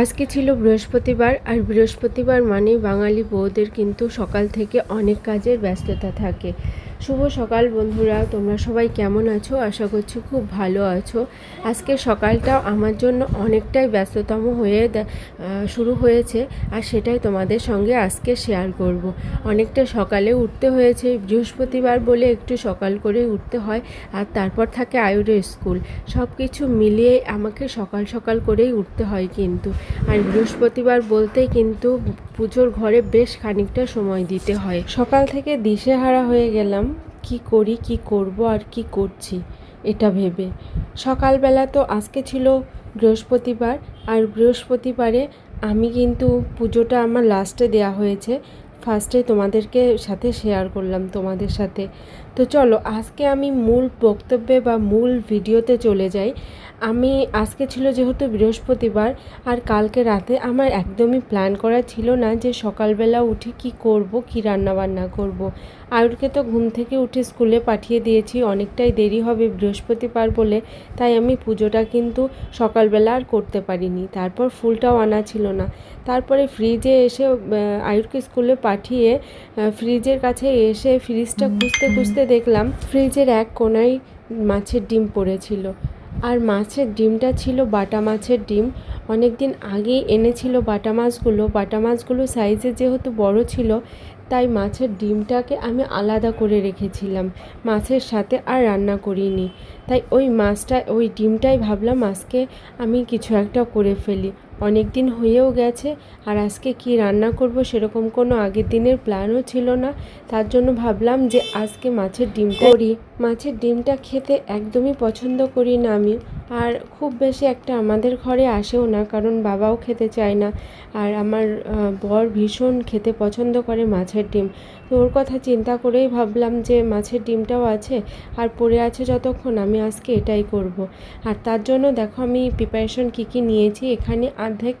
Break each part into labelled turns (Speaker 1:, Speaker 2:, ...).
Speaker 1: আজকে ছিল বৃহস্পতিবার, আর বৃহস্পতিবার মানে বাঙালি বউদের কিন্তু সকাল থেকে অনেক কাজের ব্যস্ততা থাকে। শুভ সকাল বন্ধুরা, তোমরা সবাই কেমন আছো? আশা করছি খুব ভালো আছো। আজকে সকালটা আমার জন্য অনেকটাই ব্যস্ততম হয়ে শুরু হয়েছে আর সেটাই তোমাদের সঙ্গে আজকে শেয়ার করব। অনেকটা সকালে উঠতে হয়েছে, বৃহস্পতিবার বলে একটু সকাল করে উঠতে হয় আর তারপর থাকে আয়ুরের স্কুল। সব কিছু মিলিয়ে আমাকে সকাল সকাল করেই উঠতে হয় কিন্তু। আর বৃহস্পতিবার বলতে কিন্তু পুজোর ঘরে বেশ খানিকটা সময় দিতে হয়। সকাল থেকে দিশেহারা হয়ে গেলাম। কি করি, কি করব আর কি করছি, এটা ভেবে। সকালবেলা তো আজকে ছিল বৃহস্পতিবার আর বৃহস্পতিবারে আমি কিন্তু পুজোটা আমার লাস্টে দেয়া হয়েছে। ফার্স্টে তোমাদেরকে সাথে শেয়ার করলাম তোমাদের সাথে। তো চলো, আজকে আমি মূল বক্তব্যে বা মূল ভিডিওতে চলে যাই। আমি, আজকে ছিল যেহেতু বৃহস্পতিবার আর কালকে রাতে আমার একদমই প্ল্যান করা ছিল না যে সকালবেলা উঠে কি করব, কি রান্না বান্না করব। আয়ুরকে তো ঘুম থেকে উঠে স্কুলে পাঠিয়ে দিয়েছি, অনেকটাই দেরি হবে বৃহস্পতিবার বলে, তাই আমি পুজোটা কিন্তু সকালবেলা আর করতে পারিনি। তারপর ফুলটাও আনা ছিল না। তারপরে ফ্রিজে এসে আয়ুরকে স্কুলে পাঠিয়ে ফ্রিজের কাছে এসে ফ্রিজটা খুঁজতে খুঁজতে দেখলাম ফ্রিজের এক কোনায় মাছের ডিম পড়েছিল। আর মাছের ডিমটা ছিল বাটা মাছের ডিম। অনেক দিন আগেই এনেছিল বাটা মাছগুলো। বাটা মাছগুলো সাইজে যেহেতু বড় ছিল, তাই মাছের ডিমটাকে আমি আলাদা করে রেখেছিলাম। মাছের সাথে আর রান্না করিনি। তাই ওই মাছটা, ওই ডিমটাই ভাবলাম আজকে আমি কিছু একটা করে ফেলি। অনেক দিন হয়েও গেছে আর আজকে কি রান্না করব সেরকম কোনো আগের দিনের প্ল্যানও ছিল না। তার জন্য ভাবলাম যে আজকে মাছের ডিম করি। মাছের ডিমটা খেতে একদমই পছন্দ করি না আমি। আর খুব বেশি একটা আমাদের ঘরে আসেও না, কারণ বাবাও খেতে চায় না। আর আমার বর ভীষণ খেতে পছন্দ করে মাছের ডিম। তো ওর কথা চিন্তা করেই ভাবলাম যে মাছের ডিমটাও আছে আর পড়ে আছে যতক্ষণ, আমি আজকে এটাই করব। আর তার জন্য দেখো আমি প্রিপারেশন কী কী নিয়েছি। এখানে অর্ধেক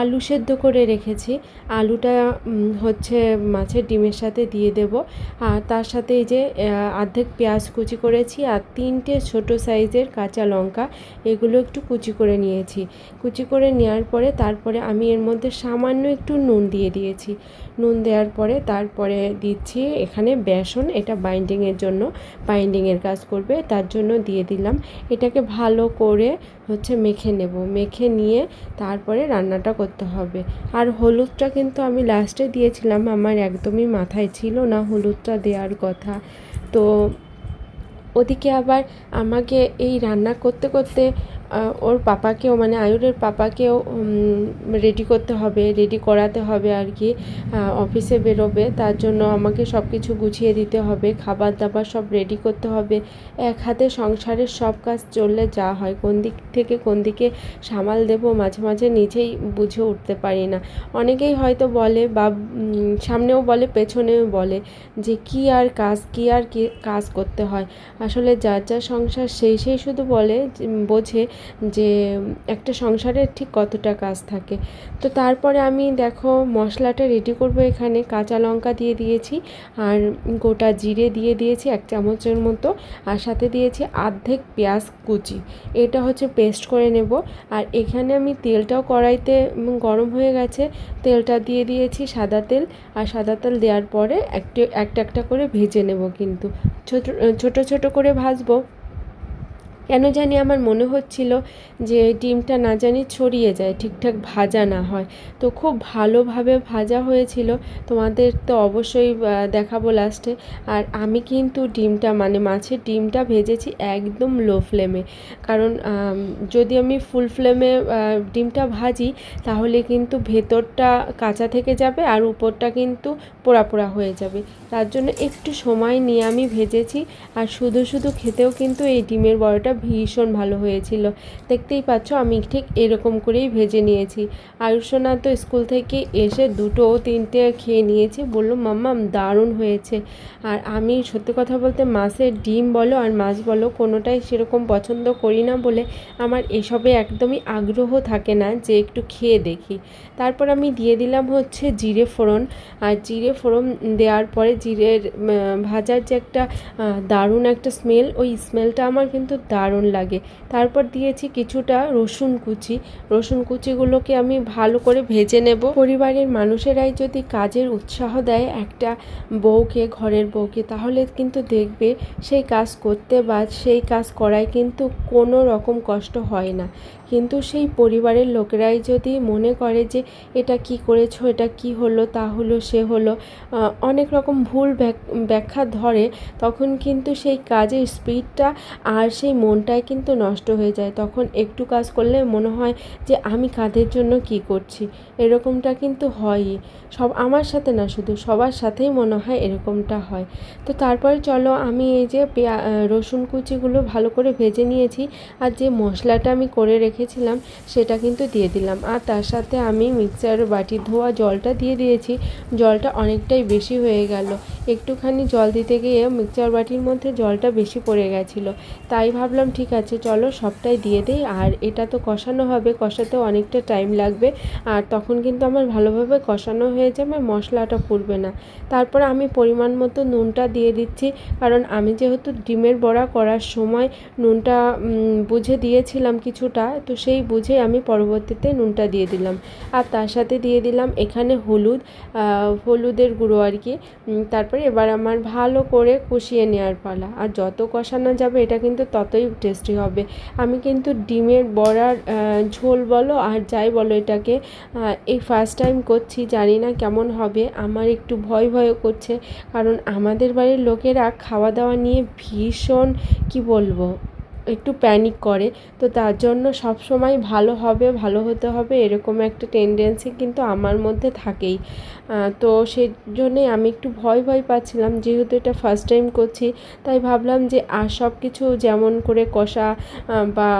Speaker 1: আলু সেদ্ধ করে রেখেছি। আলুটা হচ্ছে মাছের ডিমের সাথে দিয়ে দেব। আর তার সাথে এই যে অর্ধেক পেঁয়াজ কুচি করেছি আর তিনটে ছোট সাইজের কাঁচা লঙ্কা, এগুলো একটু কুচি করে নিয়েছি। কুচি করে নেওয়ার পরে তারপরে আমি এর মধ্যে সামান্য একটু নুন দিয়ে দিয়েছি। নুন দেওয়ার পরে তারপরে দিচ্ছি এখানে বেসন, এটা বাইন্ডিংয়ের জন্য, বাইন্ডিংয়ের কাজ করবে, তার জন্য দিয়ে দিলাম। এটাকে ভালো করে হচ্ছে মেখে নেব। মেখে নিয়ে তারপরে রান্নাটা করতে হবে। আর হলুদটা কিন্তু আমি লাস্টে দিয়েছিলাম, আমার একদমই মাথায় ছিল না হলুদটা দেওয়ার কথা। তো ওদিকে আবার আমাকে এই রান্না করতে করতে ওর পাপাকেও মানে আয়ুরের পাপাকেও রেডি করতে হবে রেডি করাতে হবে আর কি। অফিসে বেরোবে, তার জন্য আমাকে সব কিছু গুছিয়ে দিতে হবে খাবার দাবার সব রেডি করতে হবে। এক হাতে সংসারের সব কাজ চললে যা হয়, কোন দিক থেকে কোন দিকে সামাল দেব মাঝে মাঝে নিজেই বুঝে উঠতে পারি না। অনেকেই হয়তো বলে বা সামনেও বলে, পেছনেও বলে যে কি আর কাজ, কি আর কি কাজ করতে হয়। আসলে যার যার সংসার সেই সেই শুধু বলে বোঝে যে একটা সংসারের ঠিক কতটা কাজ থাকে। তো তারপরে আমি দেখো মশলাটা রেডি করব এখানে। কাঁচা লঙ্কা দিয়ে দিয়েছি আর গোটা জিরে দিয়ে দিয়েছি এক চামচের মতো। আর সাথে দিয়েছি আর্ধেক পেঁয়াজ কুচি। এটা হচ্ছে পেস্ট করে নেব। আর এখানে আমি তেলটাও কড়াইতে গরম হয়ে গেছে। তেলটা দিয়ে দিয়েছি সাদা তেল। আর সাদা তেল দেওয়ার পরে একটু একটা একটা করে ভেজে নেব কিন্তু। ছোট ছোট ছোট করে ভাজবো। কেন জানি আমার মনে হচ্ছিল যে ডিমটা না জানি ছড়িয়ে যায়, ঠিকঠাক ভাজা না হয়। তো খুব ভালোভাবে ভাজা হয়েছিল। তোমাদের তো অবশ্যই দেখাবো লাস্টে আর আমি কিন্তু ডিমটা মানে মাছের ডিমটা ভেজেছি একদম লো ফ্লেমে কারণ যদি আমি ফুল ফ্লেমে ডিমটা ভাজি, তাহলে কিন্তু ভেতরটা কাঁচা থেকে যাবে আর উপরটা কিন্তু পোড়া পোড়া হয়ে যাবে। তার জন্য একটু সময় নিয়ে আমি ভেজেছি। আর শুধু শুধু খেতেও কিন্তু এই ডিমের বড়াটা ভীষণ ভালো হয়েছিল। দেখতেই পাচ্ছ, আমি ঠিক এরকম করেই ভেজে নিয়েছি। আয়ুষনা তো স্কুল থেকে এসে দুটো তিনটে খেয়ে নিয়েছে। বলল, মাম্মা, দারুণ হয়েছে। আর আমি সত্যি কথা বলতে মাছের ডিম বলো আর মাছ বলো, কোনোটাই সেরকম পছন্দ করি না বলে আমার এসবে একদমই আগ্রহ থাকে না যে একটু খেয়ে দেখি। তারপর আমি দিয়ে দিলাম হচ্ছে জিরে ফোড়ন। আর জিরে ফোড়ন দেওয়ার পরে জিরের ভাজার যে একটা দারুণ একটা স্মেল, ওই স্মেলটা আমার কিন্তু দারুণ দারুণ লাগে। তারপর দিয়েছি কিছুটা রসুন কুচি। রসুন কুচিগুলোকে আমি ভালো করে ভেজে নেব। পরিবারের মানুষেরাই যদি কাজের উৎসাহ দেয় একটা বউকে, ঘরের বউকে, তাহলে কিন্তু দেখবে সেই কাজ করতে বা সেই কাজ করায় কিন্তু কোনো রকম কষ্ট হয় না। কিন্তু সেই পরিবারের লোকেরাই যদি মনে করে যে এটা কি করেছ, এটা কি হলো, তা হলো, সে হলো অনেক রকম ভুল ব্যাখ্যা ধরে, তখন কিন্তু সেই কাজের স্পিডটা আর সেই মনটাই কিন্তু নষ্ট হয়ে যায়। তখন একটু কাজ করলে মনে হয় যে, আমি কাদের জন্য কি করছি? এরকমটা কিন্তু হয়ই। সব আমার সাথে না, শুধু সবার সাথেই মনে হয় এরকমটা হয়। তো তারপরে চলো, আমি এই যে পেঁয়া রসুন কুচিগুলো ভালো করে ভেজে নিয়েছি আর যে মশলাটা আমি করে রেখেছিলাম সেটা কিন্তু দিয়ে দিলাম। আর তার সাথে আমি মিক্সার বাটি ধোয়া জলটা দিয়ে দিয়েছি। জলটা অনেকটাই বেশি হয়ে গেল। একটুখানি জল দিতে গিয়ে মিক্সচার বাটির মধ্যে জলটা বেশি পড়ে গেছিল। তাই ভাবলাম ঠিক আছে, চলো সবটাই দিয়ে দিই। আর এটা তো কষানো হবে, কষাতেও অনেকটা টাইম লাগবে। আর তখন কিন্তু আমার ভালোভাবে কষানো হয়ে যাবে, মশলাটা পুড়বে না। তারপর আমি পরিমাণ মতো নুনটা দিয়ে দিচ্ছি। কারণ আমি যেহেতু ডিমের বড়া করার সময় নুনটা বুঝে দিয়েছিলাম কিছুটা, তো সেই বুঝে আমি পরবর্তীতে নুনটা দিয়ে দিলাম। আর তার সাথে দিয়ে দিলাম এখানে হলুদ হলুদের গুঁড়ো আর কি। তারপরে এবার আমার ভালো করে কষিয়ে নেওয়ার পালা। আর যত কষানো যাবে, এটা কিন্তু ততই টেস্টি হবে। আমি কিন্তু ডিমের বড়ার ঝোল বলো আর যাই বলো এটাকে এই ফার্স্ট টাইম করছি, জানি না কেমন হবে। আমার একটু ভয় ভয় করছে, কারণ আমাদের বাড়ির লোকেরা খাওয়া দাওয়া নিয়ে ভীষণ, কি বলব একটু প্যানিক করে। তো তার জন্য সব সময় ভালো হবে, ভালো হতে হবে এরকম একটা টেন্ডেন্সি কিন্তু আমার মধ্যে থাকেই। তো সেই জন্যে আমি একটু ভয় ভয় পাচ্ছিলাম। যেহেতু এটা ফার্স্ট টাইম করছি, তাই ভাবলাম যে আর সব কিছু যেমন করে কষা বা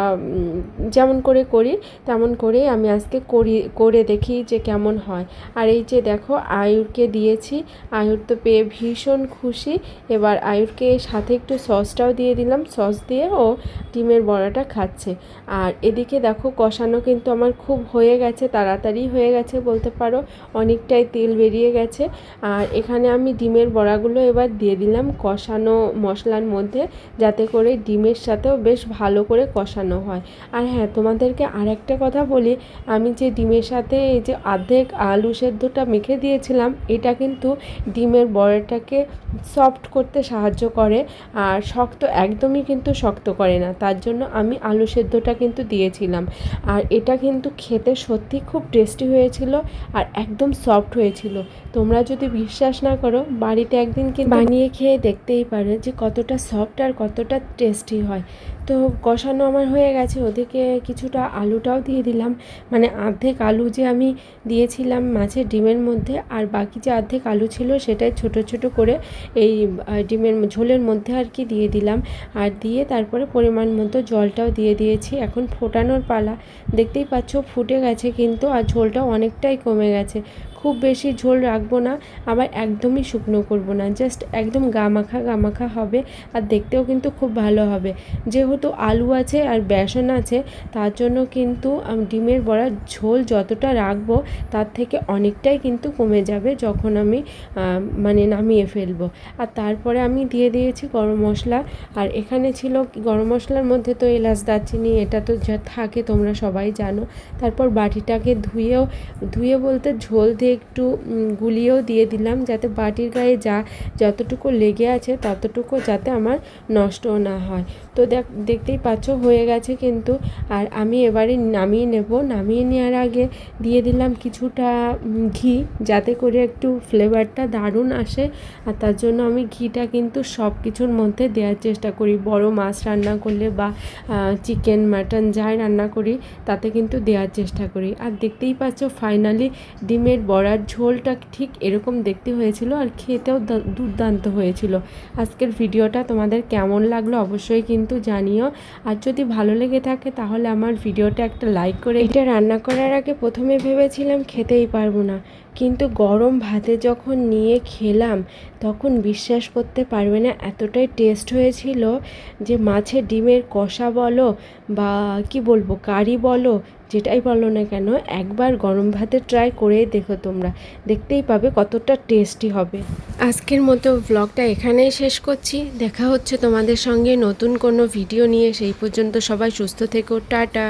Speaker 1: যেমন করে করি, তেমন করেই আমি আজকে করি, করে দেখি যে কেমন হয়। আর এই যে দেখো, আয়ুরকে দিয়েছি। আয়ুর তো পেয়ে ভীষণ খুশি। এবার আয়ুরকে সাথে একটু সসটাও দিয়ে দিলাম। সস দিয়ে ও ডিমের বড়াটা খাচ্ছে। আর এদিকে দেখো কষানো কিন্তু আমার খুব হয়ে গেছে, তাড়াতাড়ি হয়ে গেছে বলতে পারো, অনেকটাই তেল বেরিয়ে গেছে। আর এখানে আমি ডিমের বড়াগুলো এবার দিয়ে দিলাম কষানো মশলার মধ্যে, যাতে করে ডিমের সাথেও বেশ ভালো করে কষানো হয়। আর হ্যাঁ তোমাদেরকে আর একটা কথা বলি, আমি যে ডিমের সাথে এই যে অর্ধেক আলু সেদ্ধটা মেখে দিয়েছিলাম, এটা কিন্তু ডিমের বড়াটাকে সফট করতে সাহায্য করে, আর শক্ত একদমই কিন্তু শক্ত করে না। তার জন্য আমি আলু সেদ্ধটা কিন্তু দিয়েছিলাম। আর এটা কিন্তু খেতে সত্যি খুব টেস্টি হয়েছিল আর একদম সফট হয়েছিল। তোমরা যদি বিশ্বাস না করো, বাড়িতে একদিন কিন্তু বানিয়ে খেয়ে দেখতেই পারো যে কতটা সফট আর কতটা টেস্টি হয়। তো কষানো আমার হয়ে গেছে, ওদিকে কিছুটা আলুটাও দিয়ে দিলাম। মানে অর্ধেক আলু যে আমি দিয়েছিলাম মাছের ডিমের মধ্যে, আর বাকি যে অর্ধেক আলু ছিল সেটাই ছোট ছোট করে এই ডিমের ঝোলের মধ্যে আর কি দিয়ে দিলাম। আর দিয়ে তারপরে পরিমাণ মতো জলটাও দিয়ে দিয়েছি। এখন ফোটানোর পালা। দেখতেই পাচ্ছ ফুটে গেছে কিন্তু, আর ঝোলটাও অনেকটাই কমে গেছে। খুব বেশি ঝোল রাখব না, আবার একদমই শুকনো করব না জাস্ট একদম গামাখা গামাখা হবে আর দেখতেও কিন্তু খুব ভালো হবে। যেহেতু আলু আছে আর বেসন আছে, তার জন্য কিন্তু ডিমের বড়া ঝোল যতটা রাখব তার থেকে অনেকটাই কিন্তু কমে যাবে যখন আমি মানে নামিয়ে ফেলব। আর তারপরে আমি দিয়ে দিয়েছি গরম মশলা, আর এখানে ছিল গরম মশলার মধ্যে তো এলাচ দারচিনি, এটা তো যা থাকে তোমরা সবাই জানো, তারপর বাটিটাকে ধুয়েও, ধুয়ে বলতে ঝোল দিয়ে একটু গুলিয়েও দিয়ে দিলাম যাতে বাটির গায়ে যা যতটুকু লেগে আছে ততটুকু যাতে আমার নষ্টও না হয়। তো দেখ, দেখতেই পাচ্ছ হয়ে গেছে কিন্তু। আর আমি এবারে নামিয়ে নেব। নামিয়ে নেওয়ার আগে দিয়ে দিলাম কিছুটা ঘি যাতে করে একটু ফ্লেভারটা দারুণ আসে। আর তার জন্য আমি ঘিটা কিন্তু সব কিছুর মধ্যে দেওয়ার চেষ্টা করি। বড় মাছ রান্না করলে বা চিকেন, মাটন যাই রান্না করি তাতে কিন্তু দেওয়ার চেষ্টা করি। আর দেখতেই পাচ্ছ ফাইনালি ডিমের বড়ার ঝোলটা ঠিক এরকম দেখতে হয়েছিল আর খেতেও দুর্দান্ত হয়েছিল। আজকের ভিডিওটা তোমাদের কেমন লাগল অবশ্যই কিন্তু জানিও। আর যদি ভালো লেগে থাকে তাহলে আমার ভিডিওটা একটা লাইক করে এটা রান্না করার আগে প্রথমে ভেবেছিলাম খেতেই পারব না। কিন্তু গরম ভাতে যখন নিয়ে খেলাম তখন বিশ্বাস করতে পারবে না, এতটাই টেস্ট হয়েছিল যে মাছের ডিমের কষা বলো বা কি বলব, কারি বলো যেটাই বলো না কেন, একবার গরম ভাতে ট্রাই করে দেখো তোমরা। দেখতেই পাবে কতটা টেস্টি হবে। আজকের মতো ব্লগটা এখানেই শেষ করছি। দেখা হচ্ছে তোমাদের সঙ্গে নতুন কোনো ভিডিও নিয়ে। সেই পর্যন্ত সবাই সুস্থ থেকো। টাটা।